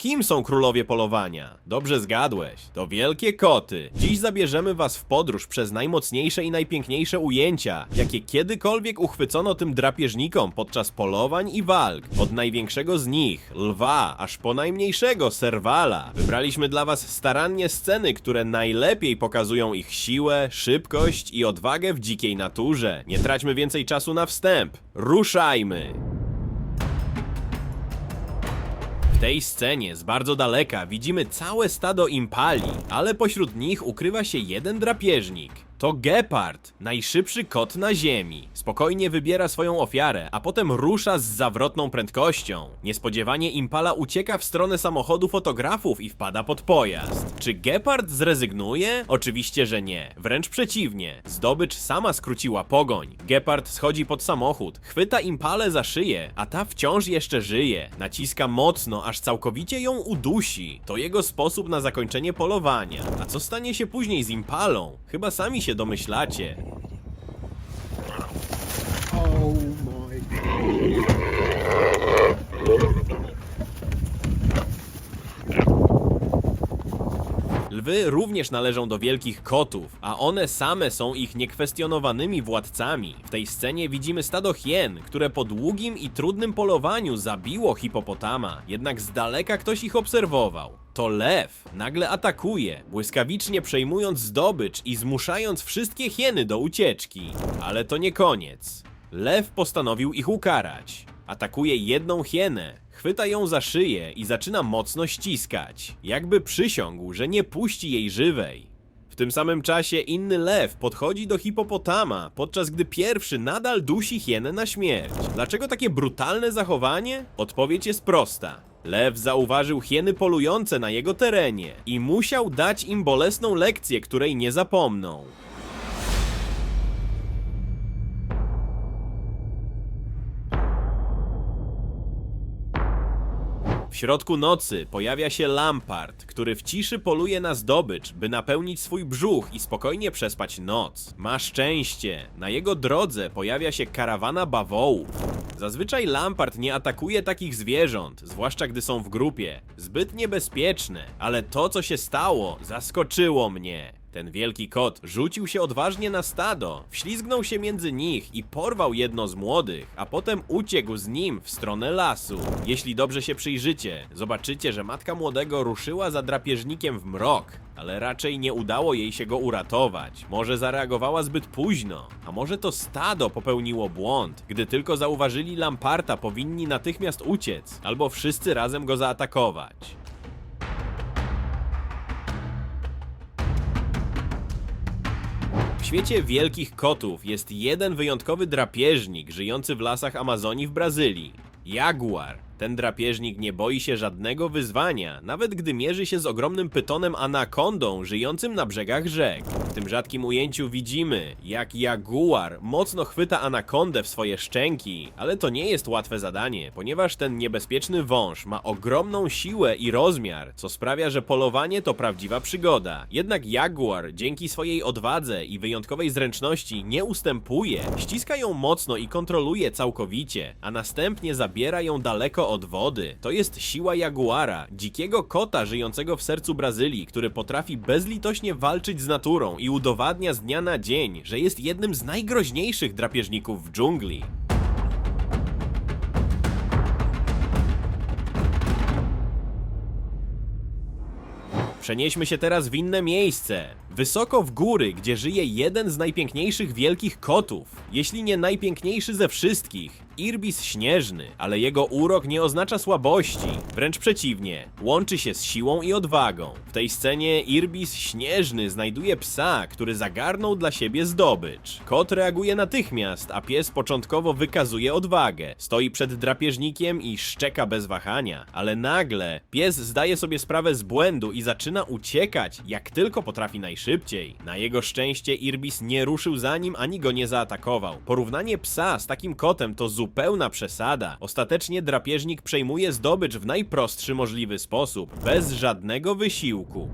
Kim są królowie polowania? Dobrze zgadłeś, to wielkie koty. Dziś zabierzemy was w podróż przez najmocniejsze i najpiękniejsze ujęcia, jakie kiedykolwiek uchwycono tym drapieżnikom podczas polowań i walk. Od największego z nich, lwa, aż po najmniejszego, serwala. Wybraliśmy dla was starannie sceny, które najlepiej pokazują ich siłę, szybkość i odwagę w dzikiej naturze. Nie traćmy więcej czasu na wstęp. Ruszajmy! Tej scenie z bardzo daleka widzimy całe stado impali, ale pośród nich ukrywa się jeden drapieżnik. To gepard, najszybszy kot na ziemi. Spokojnie wybiera swoją ofiarę, a potem rusza z zawrotną prędkością. Niespodziewanie impala ucieka w stronę samochodu fotografów i wpada pod pojazd. Czy gepard zrezygnuje? Oczywiście, że nie. Wręcz przeciwnie. Zdobycz sama skróciła pogoń. Gepard schodzi pod samochód, chwyta impalę za szyję, a ta wciąż jeszcze żyje. Naciska mocno, aż całkowicie ją udusi. To jego sposób na zakończenie polowania. A co stanie się później z impalą? Chyba sami się domyślacie. Oh my. Lwy również należą do wielkich kotów, a one same są ich niekwestionowanymi władcami. W tej scenie widzimy stado hien, które po długim i trudnym polowaniu zabiło hipopotama, jednak z daleka ktoś ich obserwował. To lew nagle atakuje, błyskawicznie przejmując zdobycz i zmuszając wszystkie hieny do ucieczki. Ale to nie koniec. Lew postanowił ich ukarać. Atakuje jedną hienę, chwyta ją za szyję i zaczyna mocno ściskać, jakby przysiągł, że nie puści jej żywej. W tym samym czasie inny lew podchodzi do hipopotama, podczas gdy pierwszy nadal dusi hienę na śmierć. Dlaczego takie brutalne zachowanie? Odpowiedź jest prosta. Lew zauważył hieny polujące na jego terenie i musiał dać im bolesną lekcję, której nie zapomną. W środku nocy pojawia się Lampart, który w ciszy poluje na zdobycz, by napełnić swój brzuch i spokojnie przespać noc. Ma szczęście, na jego drodze pojawia się karawana bawołów. Zazwyczaj Lampart nie atakuje takich zwierząt, zwłaszcza gdy są w grupie. Zbyt niebezpieczne, ale to co się stało zaskoczyło mnie. Ten wielki kot rzucił się odważnie na stado, wślizgnął się między nich i porwał jedno z młodych, a potem uciekł z nim w stronę lasu. Jeśli dobrze się przyjrzycie, zobaczycie, że matka młodego ruszyła za drapieżnikiem w mrok, ale raczej nie udało jej się go uratować. Może zareagowała zbyt późno, a może to stado popełniło błąd. Gdy tylko zauważyli Lamparta, powinni natychmiast uciec, albo wszyscy razem go zaatakować. W świecie wielkich kotów jest jeden wyjątkowy drapieżnik żyjący w lasach Amazonii w Brazylii. Jaguar. Ten drapieżnik nie boi się żadnego wyzwania, nawet gdy mierzy się z ogromnym pytonem anakondą żyjącym na brzegach rzek. W tym rzadkim ujęciu widzimy, jak jaguar mocno chwyta anakondę w swoje szczęki, ale to nie jest łatwe zadanie, ponieważ ten niebezpieczny wąż ma ogromną siłę i rozmiar, co sprawia, że polowanie to prawdziwa przygoda. Jednak jaguar dzięki swojej odwadze i wyjątkowej zręczności nie ustępuje, ściska ją mocno i kontroluje całkowicie, a następnie zabiera ją daleko od wody. To jest siła jaguara, dzikiego kota żyjącego w sercu Brazylii, który potrafi bezlitośnie walczyć z naturą i udowadnia z dnia na dzień, że jest jednym z najgroźniejszych drapieżników w dżungli. Przenieśmy się teraz w inne miejsce. Wysoko w góry, gdzie żyje jeden z najpiękniejszych wielkich kotów. Jeśli nie najpiękniejszy ze wszystkich. Irbis śnieżny, ale jego urok nie oznacza słabości. Wręcz przeciwnie, łączy się z siłą i odwagą. W tej scenie Irbis śnieżny znajduje psa, który zagarnął dla siebie zdobycz. Kot reaguje natychmiast, a pies początkowo wykazuje odwagę. Stoi przed drapieżnikiem i szczeka bez wahania, ale nagle pies zdaje sobie sprawę z błędu i zaczyna uciekać, jak tylko potrafi najszybciej. Na jego szczęście Irbis nie ruszył za nim ani go nie zaatakował. Porównanie psa z takim kotem to zupełna przesada. Ostatecznie drapieżnik przejmuje zdobycz w najprostszy możliwy sposób, bez żadnego wysiłku.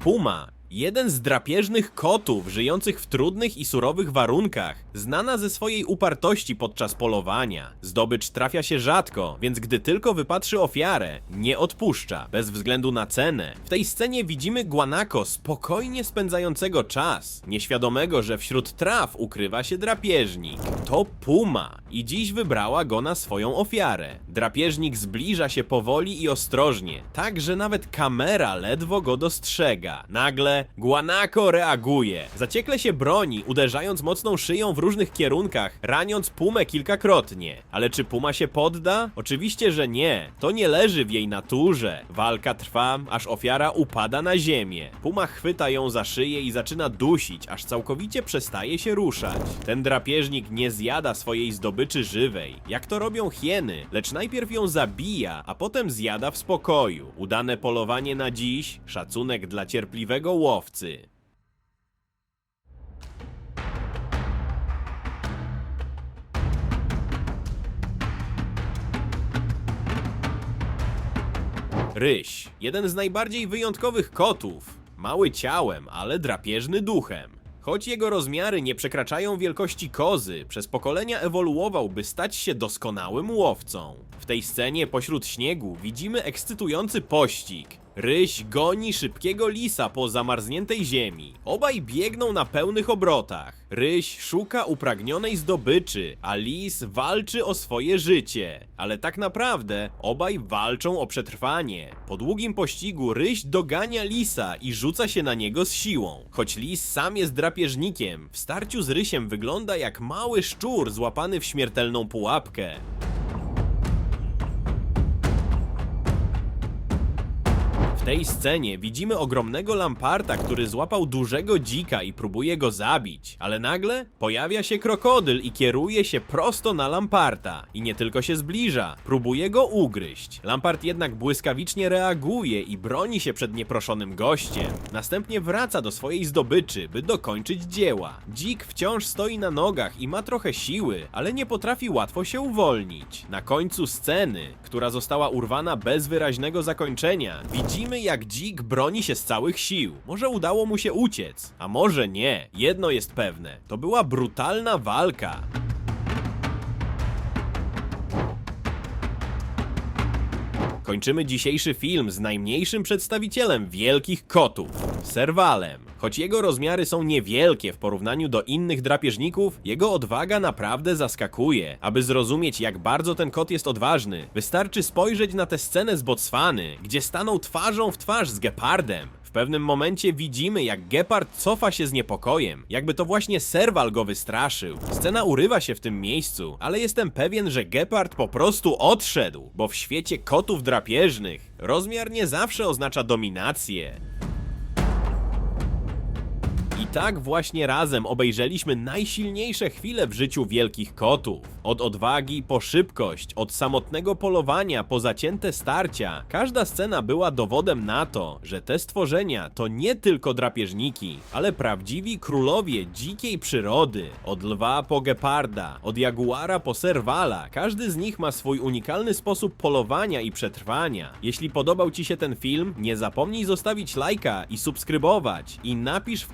Puma Jeden z drapieżnych kotów żyjących w trudnych i surowych warunkach, znana ze swojej upartości podczas polowania. Zdobycz trafia się rzadko, więc gdy tylko wypatrzy ofiarę, nie odpuszcza, bez względu na cenę. W tej scenie widzimy Guanako spokojnie spędzającego czas, nieświadomego, że wśród traw ukrywa się drapieżnik. To Puma i dziś wybrała go na swoją ofiarę. Drapieżnik zbliża się powoli i ostrożnie, tak że nawet kamera ledwo go dostrzega. Nagle Guanako reaguje. Zaciekle się broni, uderzając mocną szyją w różnych kierunkach, raniąc Pumę kilkakrotnie. Ale czy Puma się podda? Oczywiście, że nie. To nie leży w jej naturze. Walka trwa, aż ofiara upada na ziemię. Puma chwyta ją za szyję i zaczyna dusić, aż całkowicie przestaje się ruszać. Ten drapieżnik nie zjada swojej zdobyczy żywej, jak to robią hieny, lecz najpierw ją zabija, a potem zjada w spokoju. Udane polowanie na dziś, szacunek dla cierpliwego Ryś, jeden z najbardziej wyjątkowych kotów. Mały ciałem, ale drapieżny duchem. Choć jego rozmiary nie przekraczają wielkości kozy, przez pokolenia ewoluował, by stać się doskonałym łowcą. W tej scenie pośród śniegu widzimy ekscytujący pościg. Ryś goni szybkiego lisa po zamarzniętej ziemi. Obaj biegną na pełnych obrotach. Ryś szuka upragnionej zdobyczy, a lis walczy o swoje życie. Ale tak naprawdę obaj walczą o przetrwanie. Po długim pościgu ryś dogania lisa i rzuca się na niego z siłą. Choć lis sam jest drapieżnikiem, w starciu z rysiem wygląda jak mały szczur złapany w śmiertelną pułapkę. Tej scenie widzimy ogromnego lamparta, który złapał dużego dzika i próbuje go zabić, ale nagle pojawia się krokodyl i kieruje się prosto na lamparta. I nie tylko się zbliża, próbuje go ugryźć. Lampart jednak błyskawicznie reaguje i broni się przed nieproszonym gościem. Następnie wraca do swojej zdobyczy, by dokończyć dzieła. Dzik wciąż stoi na nogach i ma trochę siły, ale nie potrafi łatwo się uwolnić. Na końcu sceny, która została urwana bez wyraźnego zakończenia, widzimy jak dzik broni się z całych sił. Może udało mu się uciec, a może nie. Jedno jest pewne, to była brutalna walka. Kończymy dzisiejszy film z najmniejszym przedstawicielem wielkich kotów, serwalem. Choć jego rozmiary są niewielkie w porównaniu do innych drapieżników, jego odwaga naprawdę zaskakuje. Aby zrozumieć, jak bardzo ten kot jest odważny, wystarczy spojrzeć na tę scenę z Botswany, gdzie stanął twarzą w twarz z gepardem. W pewnym momencie widzimy, jak gepard cofa się z niepokojem, jakby to właśnie serwal go wystraszył. Scena urywa się w tym miejscu, ale jestem pewien, że gepard po prostu odszedł, bo w świecie kotów drapieżnych rozmiar nie zawsze oznacza dominację. Tak właśnie razem obejrzeliśmy najsilniejsze chwile w życiu wielkich kotów. Od odwagi po szybkość, od samotnego polowania po zacięte starcia. Każda scena była dowodem na to, że te stworzenia to nie tylko drapieżniki, ale prawdziwi królowie dzikiej przyrody. Od lwa po geparda, od jaguara po serwala. Każdy z nich ma swój unikalny sposób polowania i przetrwania. Jeśli podobał Ci się ten film, nie zapomnij zostawić lajka i subskrybować. I napisz w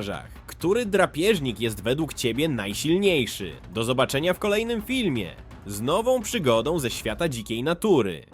komentarzach, który drapieżnik jest według Ciebie najsilniejszy. Do zobaczenia w kolejnym filmie z nową przygodą ze świata dzikiej natury.